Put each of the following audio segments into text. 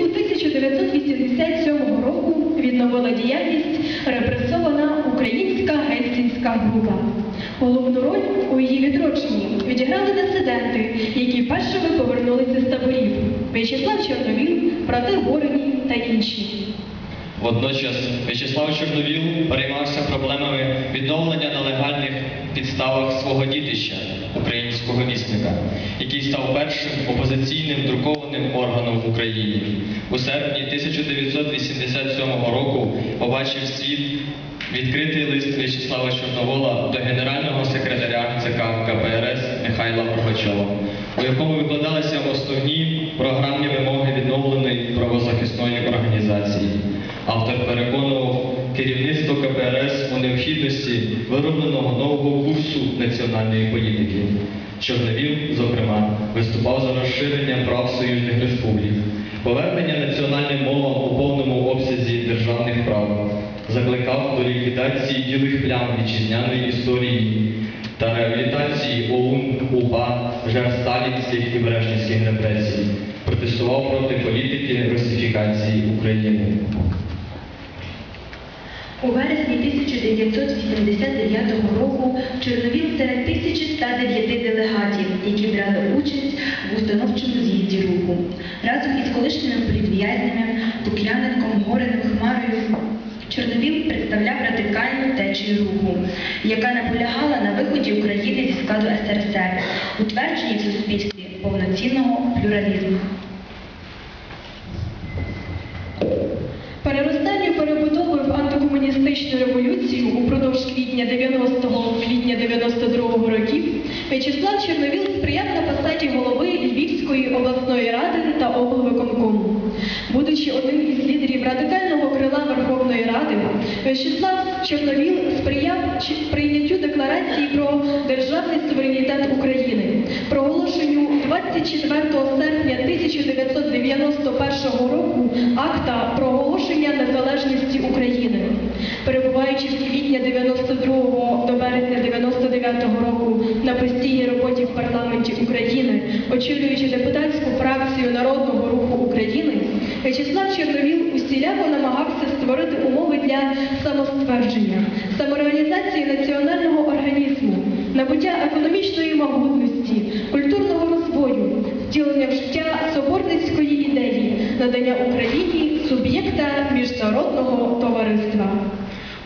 У 1987 року відновила діяльність репресована українська гельсінська група. Головну роль у її відродженні відіграли дисиденти, які першими повернулися з таборів В'ячеслав Чорновіл, брати Горені та інші. Водночас В'ячеслав Чорновіл переймався проблемами відновлення на легальних підставах свого дітища, українського вісника, який став першим опозиційним друкованим органом в Україні. У серпні 1987 року побачив світ відкритий лист В'ячеслава Чорновола до генерального секретаря ЦК КПРС Михайла Горбачова, у якому викладалися основні програмні вимоги відновленої правозахисної організації. Автор переконував керівництво КПРС у необхідності виробленого нового курсу національної політики. Чорновіл, зокрема, виступав за розширення прав союзних республік, ліквідації ділих плям вітчизняної історії та реабілітації ОУН, УПА, жертв сталінських і брешнівських репресій, протестував проти політики русифікації України. У вересні 1989 року Чорновіл серед 1109 делегатів, які брали участь в установчому з'їзді руху, разом із колишніми політв'язнями Лук'яненком, Гореним, течію руху, яка наполягала на виході України зі складу СРСР, утвердженні в суспільстві повноцінного плюралізму. Переростання перебудови в антикомуністичну революцію упродовж квітня 90-го, квітня 92-го років В'ячеслав Чорновіл В'ячеслав Чорновіл сприяв прийняттю декларації про державний суверенітет України, проголошенню 24 серпня 1991 року акта про оголошення незалежності України. Перебуваючи з квітня 92 до березня 99 року на постійній роботі в парламенті України, очолюючи депутатську фракцію Народного руху України, В'ячеслав Чорновіл усіляко намагався створити для самоствердження, самореалізації національного організму, набуття економічної могутності, культурного розвою, втілення в життя соборницької ідеї, надання Україні суб'єкта міжнародного товариства.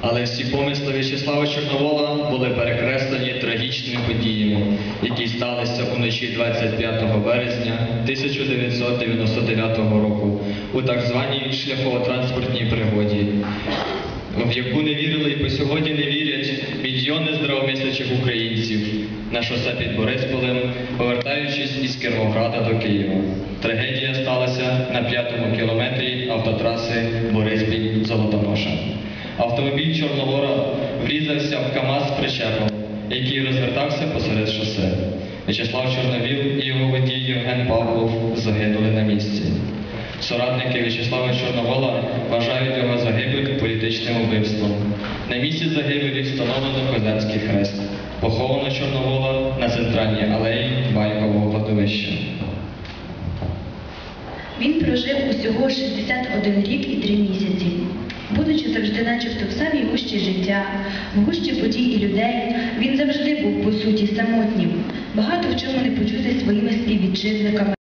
Але всі помисли В'ячеслава Чорновола були перекреслені трагічними подіями, які сталися уночі 25 березня 1999 року у так званій шляхово-транспортній пригоді, в яку не вірили і по сьогодні не вірять мільйони здравомислячих українців на шосе під Борисполем, повертаючись із Кіровограда до Києва. Трагедія сталася на п'ятому кілометрі автотраси Бориспіль-Золотоноша. Автомобіль Чорногора врізався в КАМАЗ з причепом, який розвертався посеред шосе. В'ячеслав Чорновіл і його водій Євген Павлов загинули на місці. Соратники В'ячеслава Чорновола вважають його загибель політичним вбивством. На місці загибелі встановлено козацький хрест. Поховано Чорновола на центральній алеї Байкового кладовища. Він прожив усього 61 рік і 3 місяці. Будучи завжди начебто в самій гущі життя, в гущі подій і людей, він завжди був по суті самотнім, багато в чому не почути своїми співвітчизниками.